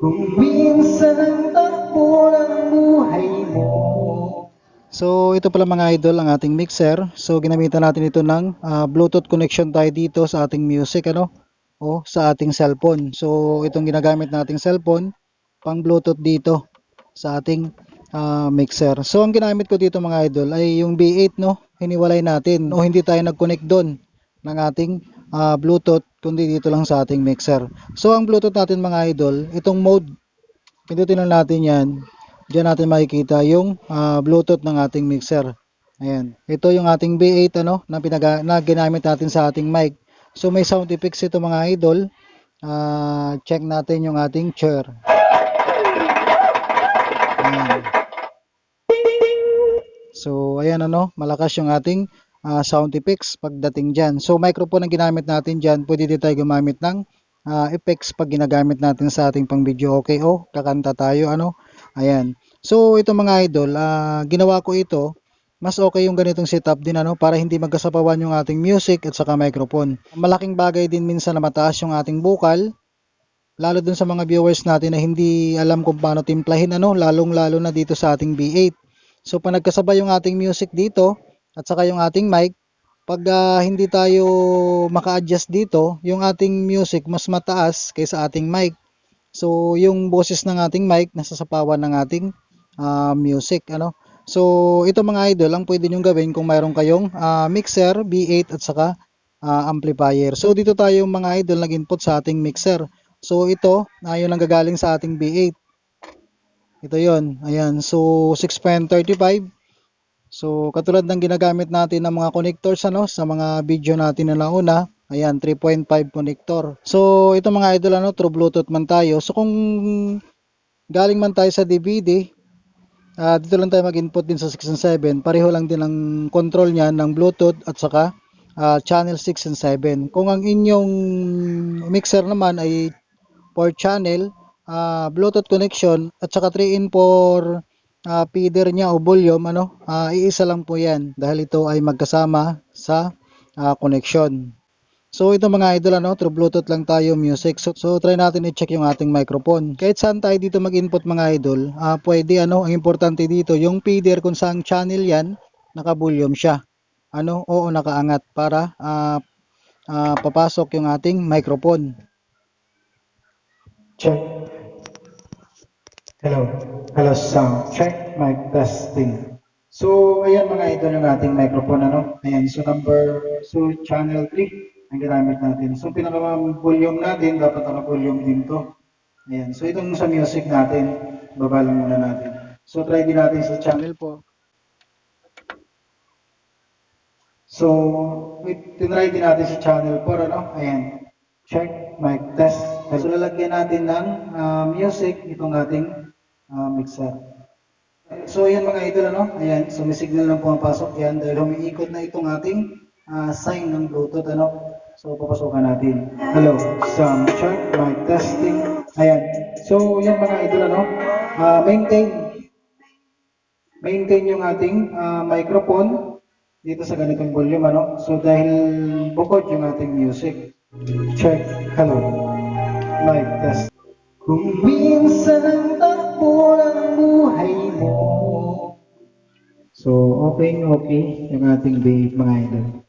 Kung minsan takbo ng buhay mo So ito pala mga idol ang ating mixer. So ginamitan natin ito ng ah, Bluetooth connection tayo dito sa ating music ano o sa ating cellphone. So itong ginagamit nating cellphone pang Bluetooth dito sa ating ah, mixer. So ang ginamit ko dito mga idol ay yung B8 no, hiniwalay natin o hindi tayo nag-connect doon ng ating ah, Bluetooth kundi dito lang sa ating mixer. So ang Bluetooth natin mga idol, itong mode pindutin lang natin 'yan. Diyan natin makikita yung ah, Bluetooth ng ating mixer. Ayan. Ito yung ating B8 ano na pinaga na ginamit natin sa ating mic. So may sound effects ito mga idol. Ah, check natin yung ating chair. Ayan. So ayan ano, malakas yung ating ah, sound effects pagdating diyan. So microphone ang ginamit natin diyan. Pwede din tayo gumamit ng ah, effects pag ginagamit natin sa ating pang video. Okay, oh, kakanta tayo ano. Ayan. So ito mga idol, ah, ginawa ko ito mas okay yung ganitong setup din ano para hindi magkasapawan yung ating music at saka microphone. Malaking bagay din minsan na mataas yung ating bukal lalo dun sa mga viewers natin na hindi alam kung paano timplahin ano lalong lalo na dito sa ating B8. So pag nagkasabay yung ating music dito at saka yung ating mic pag ah, hindi tayo maka-adjust dito, yung ating music mas mataas kaysa ating mic. So, yung boses ng ating mic nasa sapawan ng ating ah, music, ano. So, ito mga idol, ang pwede nyo gawin kung mayroon kayong ah, mixer, B8 at saka ah, amplifier. So, dito tayo mga idol nag-input sa ating mixer. So, ito, uh, yun ang gagaling sa ating B8. Ito yon Ayan. So, 6.35. So, katulad ng ginagamit natin ng mga connectors ano, sa mga video natin na nauna, Ayan, 3.5 connector. So, ito mga idol, ano, through Bluetooth man tayo. So, kung galing man tayo sa DVD, ah, dito lang tayo mag-input din sa 6 and 7. Pareho lang din ang control niya ng Bluetooth at saka ah, channel 6 and 7. Kung ang inyong mixer naman ay 4 channel, ah, Bluetooth connection at saka 3 in 4 ah, feeder niya o volume, ano, ah, iisa lang po yan dahil ito ay magkasama sa ah, connection. So ito mga idol ano, through Bluetooth lang tayo music. So, so try natin i-check yung ating microphone. Kahit saan tayo dito mag-input mga idol, ah pwede ano, ang importante dito yung feeder kung saan channel 'yan, naka-volume siya. Ano, oo nakaangat para ah ah, papasok yung ating microphone. Check. Hello. Hello sound. Check mic testing. So, ayan mga idol yung ating microphone ano. Ayan, so number so channel 3 ang ginamit natin. So pinaka volume natin dapat naka volume din to. Ayan, so itong sa music natin, baba lang muna natin. So try din natin sa channel po. So, tinry din natin sa channel 4 ano. Ayan. Check mic test. So lalagyan natin ng ah, music itong ating ah, mixer. So yan mga idol ano, ayan, so may signal lang pumapasok yan dahil humiikot na itong ating ah, sign ng Bluetooth ano. So papasukan natin. Hello, sound check, mic testing. Ayan. So yan mga idol ano, ah, maintain maintain yung ating ah, microphone dito sa ganitong volume ano. So dahil bukod yung ating music. Check, hello, mic test. Kung minsan ang takbo ng buhay mo. So, okay, okay yung ating beat mga idol.